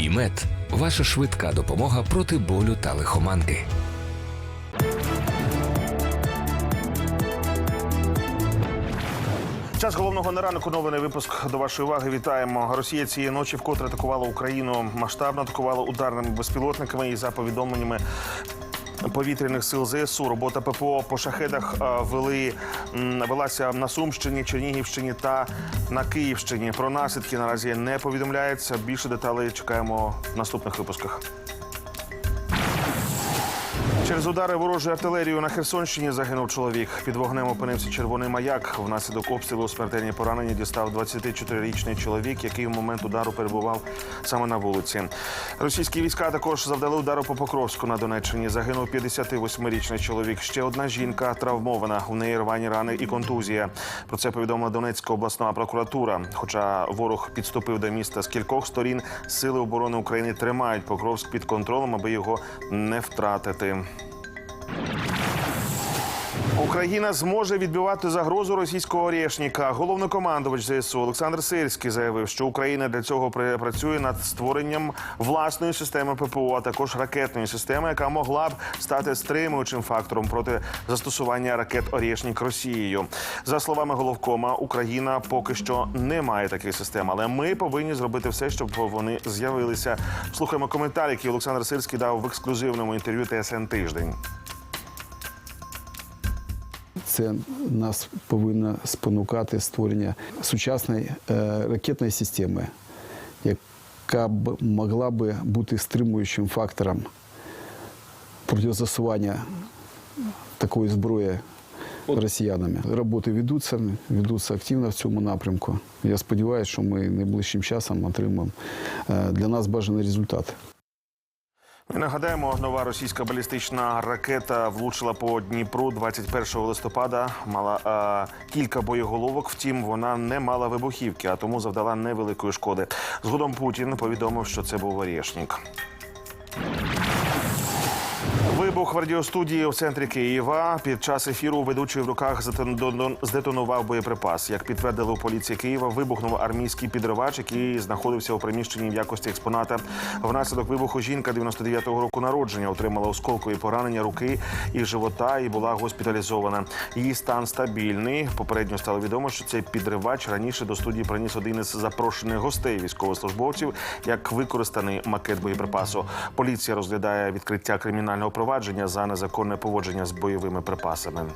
ІМЕД ваша швидка допомога проти болю та лихоманки. Час головного на ранок Новини випуск до вашої уваги. Вітаємо. Росія цієї ночі вкотре атакувала Україну. Масштабно атакувала ударними безпілотниками і за повідомленнями. Повітряних сил ЗСУ робота ППО по шахедах е, вели велася на Сумщині, Чернігівщині та на Київщині. Про наслідки наразі не повідомляється. Більше деталей чекаємо в наступних випусках. Через удари ворожої артилерії на Херсонщині загинув чоловік. Під вогнем опинився червоний маяк. Внаслідок обстрілу смертельні поранення дістав 24-річний чоловік, який в момент удару перебував саме на вулиці. Російські війська також завдали удару по Покровську на Донеччині. Загинув 58-річний чоловік. Ще одна жінка травмована. У неї рвані рани і контузія. Про це повідомила Донецька обласна прокуратура. Хоча ворог підступив до міста з кількох сторін, сили оборони України тримають Покровськ під контролем, аби його не втратити. Україна зможе відбивати загрозу російського орешника. Головнокомандувач ЗСУ Олександр Сирський заявив, що Україна для цього працює над створенням власної системи ППО, а також ракетної системи, яка могла б стати стримуючим фактором проти застосування ракет Орешник Росією. За словами головкома, Україна поки що не має таких систем, але ми повинні зробити все, щоб вони з'явилися. Слухаємо коментар, який Олександр Сирський дав в ексклюзивному інтерв'ю ТСН тиждень. Це нас повинно спонукати створення сучасної е, ракетної системи, яка б могла би бути стримуючим фактором протизасування такої зброї росіянами. Роботи ведуться, ведуться активно в цьому напрямку. Я сподіваюся, що ми найближчим часом отримаємо е, для нас бажаний результат. І Нагадаємо, нова російська балістична ракета влучила по Дніпру 21 листопада. Мала е, кілька боєголовок. Втім, вона не мала вибухівки, а тому завдала невеликої шкоди. Згодом Путін повідомив, що це був Орєшнік. Вибух в радіостудії у центрі Києва. Під час ефіру ведучий в руках здетонував боєприпас. Як підтвердили у поліції Києва, вибухнув армійський підривач, який знаходився у приміщенні в якості експоната. Внаслідок вибуху жінка 99-го року народження отримала осколкові поранення руки і живота і була госпіталізована. Її стан стабільний. Попередньо стало відомо, що цей підривач раніше до студії приніс один із запрошених гостей військовослужбовців як використаний макет боєприпасу. Поліція розглядає відкриття кримінального провадження за незаконне поводження з бойовими припасами.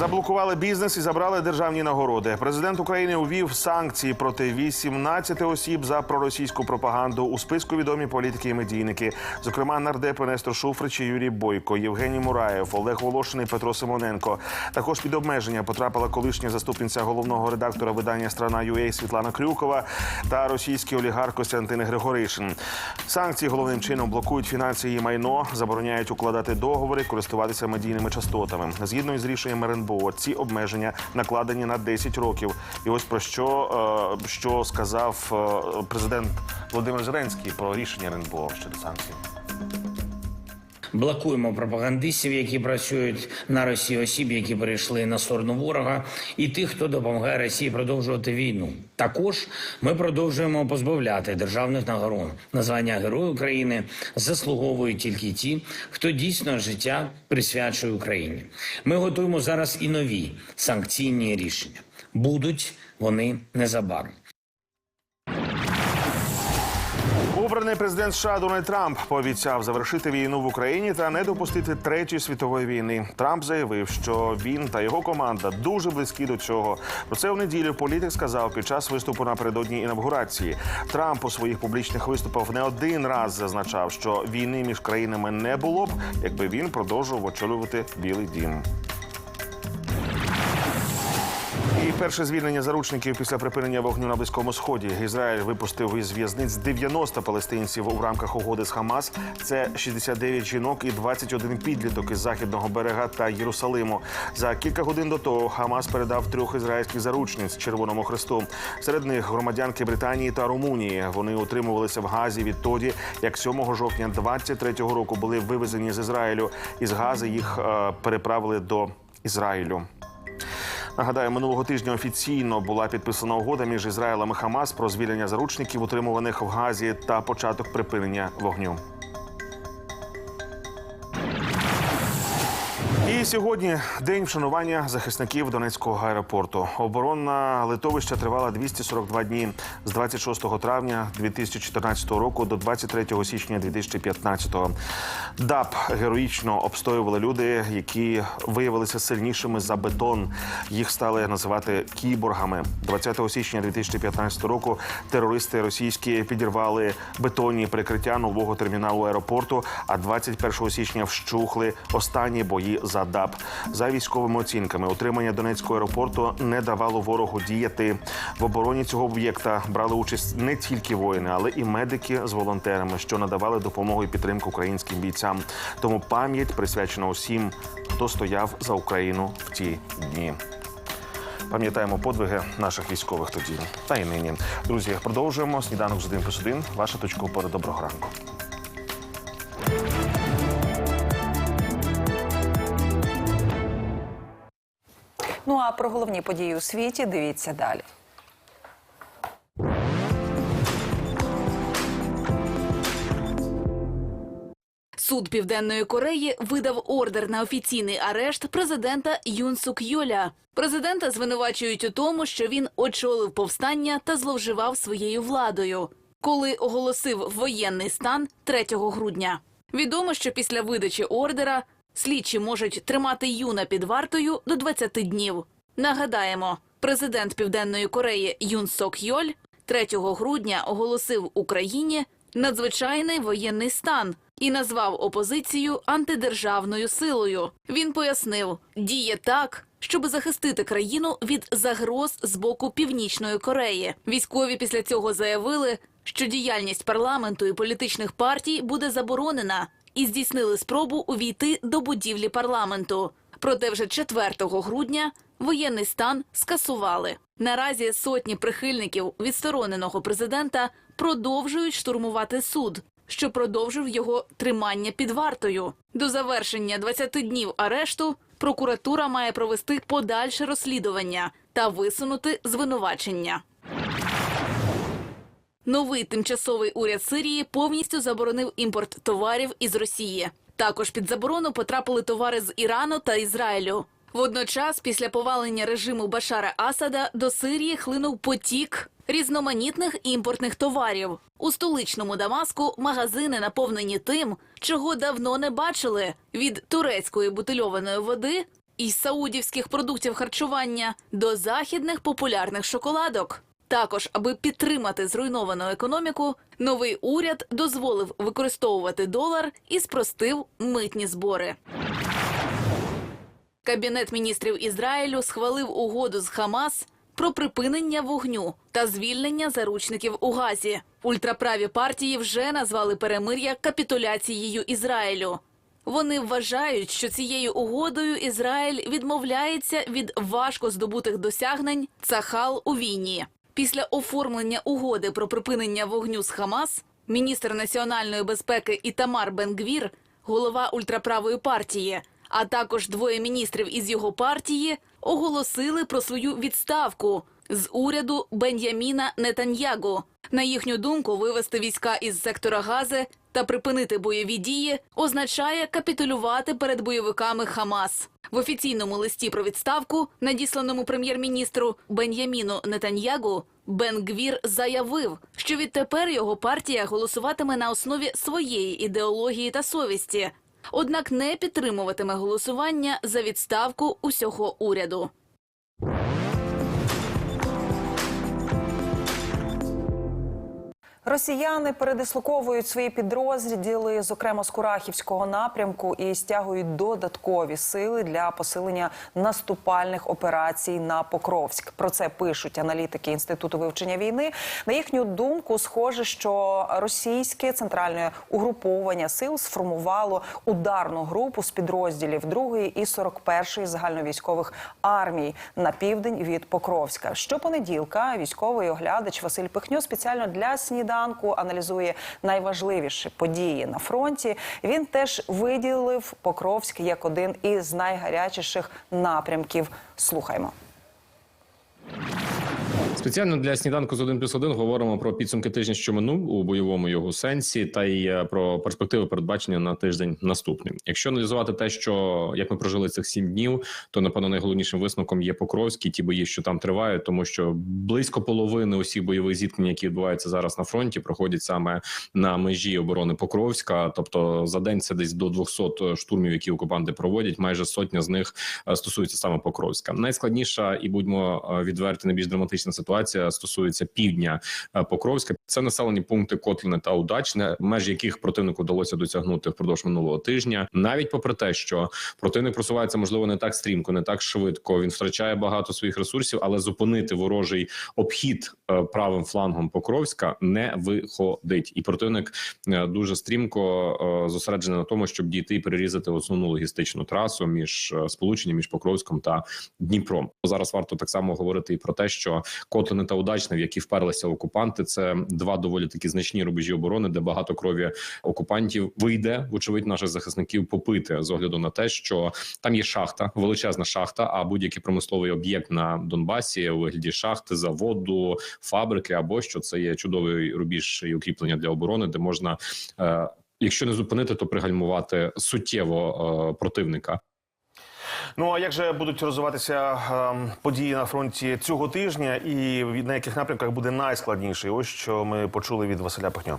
Заблокували бізнес і забрали державні нагороди. Президент України увів санкції проти 18 осіб за проросійську пропаганду. У списку відомі політики і медійники, зокрема нардепи Нестор Шуфрич і Юрій Бойко, Євгеній Мураєв, Олег Волошин і Петро Симоненко. Також під обмеження потрапила колишня заступниця головного редактора видання Страна UA Світлана Крюкова та російський олігарх Костянтин Григоришин. Санкції головним чином блокують фінанси і майно, забороняють укладати договори, користуватися медійними частотами. Згідно із рішенням РНБО, ці обмеження накладені на 10 років. І ось про що, е, що сказав е, президент Володимир Зеленський про рішення РНБО щодо санкцій. Блокуємо пропагандистів, які працюють на Росії, осіб, які перейшли на сторону ворога, і тих, хто допомагає Росії продовжувати війну. Також ми продовжуємо позбавляти державних нагород. Названня Герой України заслуговують тільки ті, хто дійсно життя присвячує Україні. Ми готуємо зараз і нові санкційні рішення. Будуть вони незабаром. Обраний президент США Дональд Трамп пообіцяв завершити війну в Україні та не допустити третьої світової війни. Трамп заявив, що він та його команда дуже близькі до цього. Про це в неділю політик сказав під час виступу напередодні інавгурації. Трамп у своїх публічних виступах не один раз зазначав, що війни між країнами не було б, якби він продовжував очолювати Білий Дім. І перше звільнення заручників після припинення вогню на близькому сході. Ізраїль випустив із в'язниць 90 палестинців у рамках угоди з Хамас. Це 69 жінок і 21 підліток із західного берега та Єрусалиму. За кілька годин до того Хамас передав трьох ізраїльських заручниць Червоному Христу. Серед них громадянки Британії та Румунії. Вони утримувалися в Газі відтоді, як 7 жовтня 23-го року були вивезені з Ізраїлю. Із Гази їх е, переправили до Ізраїлю. Нагадаю, минулого тижня офіційно була підписана угода між Ізраїлем і Хамас про звільнення заручників, утримуваних в Газі, та початок припинення вогню. І сьогодні день вшанування захисників Донецького аеропорту. Оборонна литовища тривала 242 дні з 26 травня 2014 року до 23 січня 2015. ДАП героїчно обстоювали люди, які виявилися сильнішими за бетон. Їх стали називати кіборгами. 20 січня 2015 року терористи російські підірвали бетонні прикриття нового терміналу аеропорту. А 21 січня вщухли останні бої за ДАП. За військовими оцінками, утримання Донецького аеропорту не давало ворогу діяти. В обороні цього об'єкта брали участь не тільки воїни, але і медики з волонтерами, що надавали допомогу і підтримку українським бійцям. Тому пам'ять присвячена усім, хто стояв за Україну в ті дні. Пам'ятаємо подвиги наших військових тоді та й нині. Друзі, продовжуємо сніданок з 1 плюс 1. Ваша точка опори. Доброго ранку. Про головні події у світі дивіться далі. Суд Південної Кореї видав ордер на офіційний арешт президента Юн Сук Йоля. Президента звинувачують у тому, що він очолив повстання та зловживав своєю владою, коли оголосив воєнний стан 3 грудня. Відомо, що після видачі ордера слідчі можуть тримати Юна під вартою до 20 днів. Нагадаємо, президент Південної Кореї Юн Сок Йоль 3 грудня оголосив Україні надзвичайний воєнний стан і назвав опозицію антидержавною силою. Він пояснив, діє так, щоб захистити країну від загроз з боку Північної Кореї. Військові після цього заявили, що діяльність парламенту і політичних партій буде заборонена, і здійснили спробу увійти до будівлі парламенту. Проте вже 4 грудня воєнний стан скасували. Наразі сотні прихильників відстороненого президента продовжують штурмувати суд, що продовжив його тримання під вартою. До завершення 20 днів арешту прокуратура має провести подальше розслідування та висунути звинувачення. Новий тимчасовий уряд Сирії повністю заборонив імпорт товарів із Росії. Також під заборону потрапили товари з Ірану та Ізраїлю. Водночас, після повалення режиму Башара Асада до Сирії хлинув потік різноманітних імпортних товарів. У столичному Дамаску магазини наповнені тим, чого давно не бачили: від турецької бутильованої води і саудівських продуктів харчування до західних популярних шоколадок. Також, аби підтримати зруйновану економіку, новий уряд дозволив використовувати долар і спростив митні збори. Кабінет міністрів Ізраїлю схвалив угоду з Хамас про припинення вогню та звільнення заручників у Газі. Ультраправі партії вже назвали перемир'я капітуляцією Ізраїлю. Вони вважають, що цією угодою Ізраїль відмовляється від важко здобутих досягнень Цахал у війні. Після оформлення угоди про припинення вогню з Хамас міністр національної безпеки Ітамар Бенгвір, голова ультраправої партії, а також двоє міністрів із його партії оголосили про свою відставку з уряду Бен'яміна Нетаньягу. На їхню думку, вивести війська із сектора Гази та припинити бойові дії означає капітулювати перед бойовиками Хамас. В офіційному листі про відставку, надісланому прем'єр-міністру Бен'яміну Нетаньягу, Бен Гвір заявив, що відтепер його партія голосуватиме на основі своєї ідеології та совісті, однак не підтримуватиме голосування за відставку усього уряду. Росіяни передислоковують свої підрозділи, зокрема з Курахівського напрямку, і стягують додаткові сили для посилення наступальних операцій на Покровськ. Про це пишуть аналітики інституту вивчення війни. На їхню думку, схоже, що російське центральне угруповання сил сформувало ударну групу з підрозділів 2-ї і 41-ї загальновійськових армій на південь від Покровська. Щопонеділка військовий оглядач Василь Пихньо спеціально для сніданку аналізує найважливіші події на фронті. Він теж виділив Покровськ як один із найгарячіших напрямків. Слухаймо. Спеціально для сніданку з 1 плюс 1 говоримо про підсумки тижня, що минув у бойовому його сенсі, та й е, про перспективи передбачення на тиждень наступний. Якщо аналізувати те, що як ми прожили цих сім днів, то напевно найголовнішим висновком є Покровський, ті бої, що там тривають, тому що близько половини усіх бойових зіткнень, які відбуваються зараз на фронті, проходять саме на межі оборони Покровська. Тобто за день це десь до 200 штурмів, які окупанти проводять. Майже сотня з них е, стосується саме Покровська. Найскладніша і будьмо е, відверті, найбільш драматична ситуація стосується півдня е, Покровська. Це населені пункти Котлине та Удачне, межі яких противнику вдалося досягнути впродовж минулого тижня. Навіть попри те, що противник просувається можливо не так стрімко, не так швидко. Він втрачає багато своїх ресурсів, але зупинити ворожий обхід е, правим флангом Покровська не виходить, і противник е, дуже стрімко зосереджений на тому, щоб дійти і перерізати основну логістичну трасу між сполученням між Покровськом та Дніпром. Зараз варто так само говорити і про те, що Котлини та Удачне, в які вперлися окупанти, це два доволі такі значні рубежі оборони, де багато крові окупантів вийде, вочевидь, наших захисників попити з огляду на те, що там є шахта, величезна шахта. А будь-який промисловий об'єкт на Донбасі у вигляді шахти, заводу, фабрики або що це є чудовий рубіж і укріплення для оборони, де можна. Е, Якщо не зупинити, то пригальмувати суттєво е, противника. Ну а як же будуть розвиватися ем, події на фронті цього тижня, і на яких напрямках буде найскладніше? Ось що ми почули від Василя Пихньо.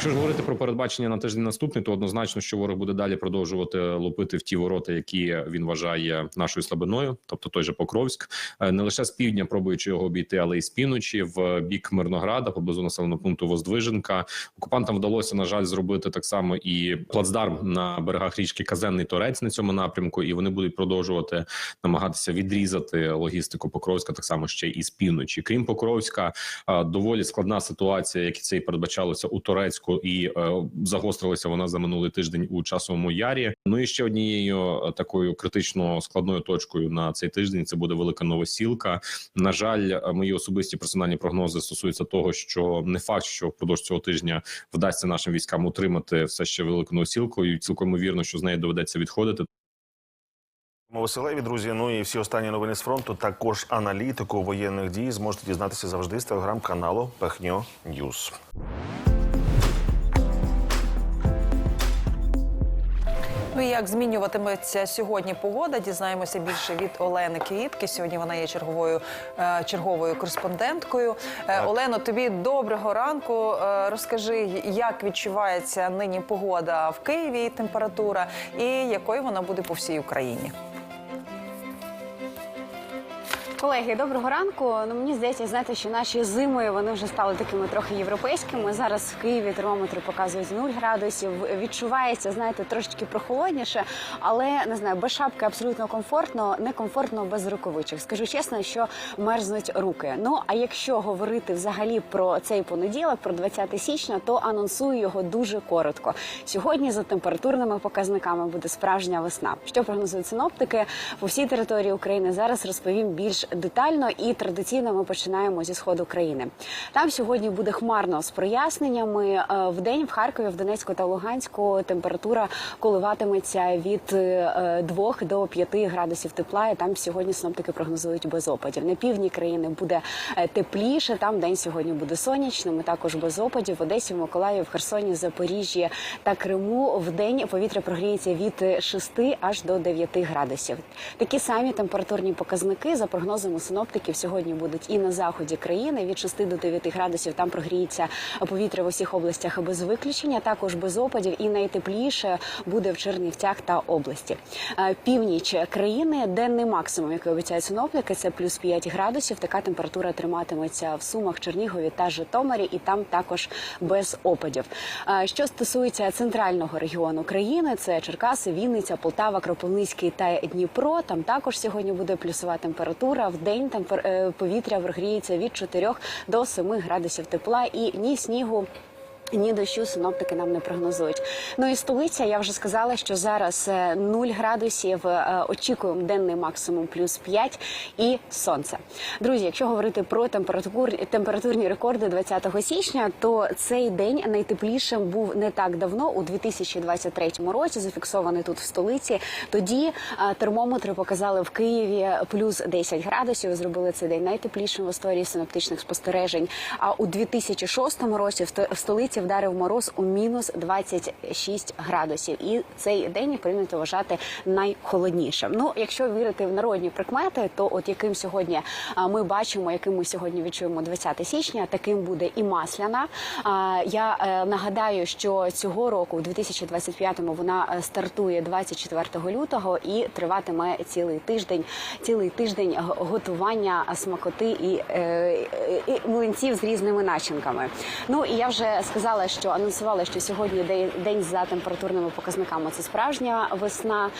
Якщо ж говорити про передбачення на тиждень наступний, то однозначно, що ворог буде далі продовжувати лупити в ті ворота, які він вважає нашою слабиною, тобто той же Покровськ, Е, не лише з півдня, пробуючи його обійти, але й з півночі, в бік Мирнограда, поблизу населеного пункту Воздвиженка. Окупантам вдалося на жаль зробити так само і плацдарм на берегах річки Казенний Торець на цьому напрямку, і вони будуть продовжувати намагатися відрізати логістику Покровська, так само ще і з півночі. Крім Покровська, е, доволі складна ситуація, як це і передбачалося у Турецьку, і е, загострилася вона за минулий тиждень у часовому ярі. Ну і ще однією е, такою критично складною точкою на цей тиждень це буде велика новосілка. На жаль, е, мої особисті персональні прогнози стосуються того, що не факт, що впродовж цього тижня вдасться нашим військам утримати все ще велику новосілку, і цілком ймовірно, що з неї доведеться відходити. Василеві, друзі. Ну і всі останні новини з фронту. Також аналітику воєнних дій зможете дізнатися завжди з телеграм-каналу Пехньо Ньюс. Ну і як змінюватиметься сьогодні погода? Дізнаємося більше від Олени Квітки. Сьогодні вона є черговою е, черговою кореспонденткою. Так. Олено, тобі доброго ранку. Е, розкажи, як відчувається нині погода в Києві, температура, і якою вона буде по всій Україні. Колеги, доброго ранку. Ну мені здається, знаєте, що наші зими вони вже стали такими трохи європейськими. Зараз в Києві термометри показують 0 градусів. Відчувається, знаєте, трошечки прохолодніше, але не знаю, без шапки абсолютно комфортно, некомфортно без рукавичок. Скажу чесно, що мерзнуть руки. Ну а якщо говорити взагалі про цей понеділок, про 20 січня, то анонсую його дуже коротко. Сьогодні за температурними показниками буде справжня весна. Що прогнозують синоптики по всій території України? Зараз розповім більш детально і традиційно ми починаємо зі сходу країни. Там сьогодні буде хмарно з проясненнями. Е, В день в Харкові, в Донецьку та Луганську температура коливатиметься від 2 до 5 градусів тепла. І там сьогодні синоптики прогнозують без опадів. На півдні країни буде е, тепліше. Там день сьогодні буде сонячним. і Також без опадів. В Одесі, в Миколаєві, в Херсоні, Запоріжжі та Криму в день повітря прогріється від 6 аж до 9 градусів. Такі самі температурні показники за прогнозами синоптиків сьогодні будуть і на заході країни від 6 до 9 градусів. Там прогріється повітря в усіх областях без виключення. Також без опадів і найтепліше буде в Чернівцях та області. Е, Північ країни денний максимум, який обіцяють синоптики, це плюс 5 градусів. Така температура триматиметься в Сумах, Чернігові та Житомирі, і там також без опадів. Е, Що стосується центрального регіону країни, це Черкаси, Вінниця, Полтава, Кропивницький та Дніпро. Там також сьогодні буде плюсова температура. В день темпер... е, повітря прогріється від 4 до 7 градусів тепла і ні снігу. Ні дощу синоптики нам не прогнозують. Ну і столиця, я вже сказала, що зараз е, 0 градусів, е, очікуємо денний максимум плюс 5 і сонце. Друзі, якщо говорити про температур, температурні рекорди 20 січня, то цей день найтеплішим був не так давно, у 2023 році, зафіксований тут в столиці. Тоді е, термометри показали в Києві плюс 10 градусів. Зробили цей день найтеплішим в історії синоптичних спостережень. А у 2006 році в ст- в вдарив мороз у мінус 26 градусів. І цей день прийнято вважати найхолоднішим. Ну, якщо вірити в народні прикмети, то от яким сьогодні ми бачимо, яким ми сьогодні відчуємо 20 січня, таким буде і масляна. Я е, нагадаю, що цього року, у 2025-му, вона е, стартує 24 лютого і триватиме цілий тиждень. Цілий тиждень готування смакоти і, е, і млинців з різними начинками. Ну і я вже сказала, що анонсувала, що сьогодні день, день за температурними показниками. Це справжня весна.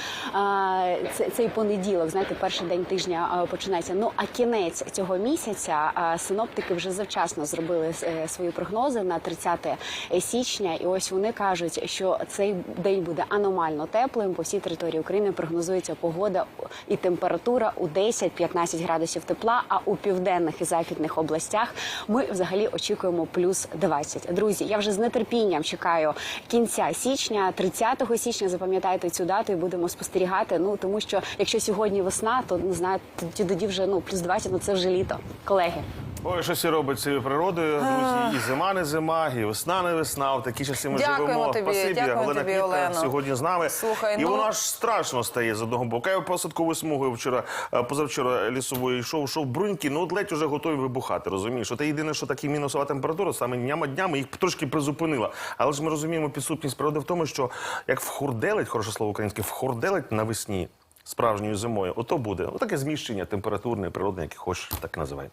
Це- Цей понеділок, знаєте, перший день тижня починається. Ну а кінець цього місяця синоптики вже завчасно зробили е, свої прогнози на 30 січня. І ось вони кажуть, що цей день буде аномально теплим. По всій території України прогнозується погода і температура у 10-15 градусів тепла. А у південних і західних областях ми взагалі очікуємо плюс 20. Друзі, я вже з нетерпінням чекаю кінця січня, 30 січня. Запам'ятайте цю дату і будемо спостерігати. Ну тому що якщо сьогодні весна, то не знаю, тоді вже ну плюс 20, ну це вже літо, колеги. Ой, щось і робить з цією природою, друзі. І зима не зима, і весна не весна. В такі часи ми Дякуємо живемо. тобі, Спасибі, дякуємо Олена тобі, Квітка Олено. сьогодні з нами. Слухай, і ну- воно аж страшно стає з одного боку. Я посадковою смугою вчора, е, позавчора лісовою йшов, йшов бруньки, ну от ледь уже готові вибухати. Розумієш? Це єдине, що такі мінусова температура саме днями днями їх трошки призупинила. Але ж ми розуміємо підсутність природи в тому, що як вхурделить, хороше слово українське, вхурделить навесні. Справжньою зимою, ото буде отаке зміщення температурне, природне, яке хочеш, так і називай.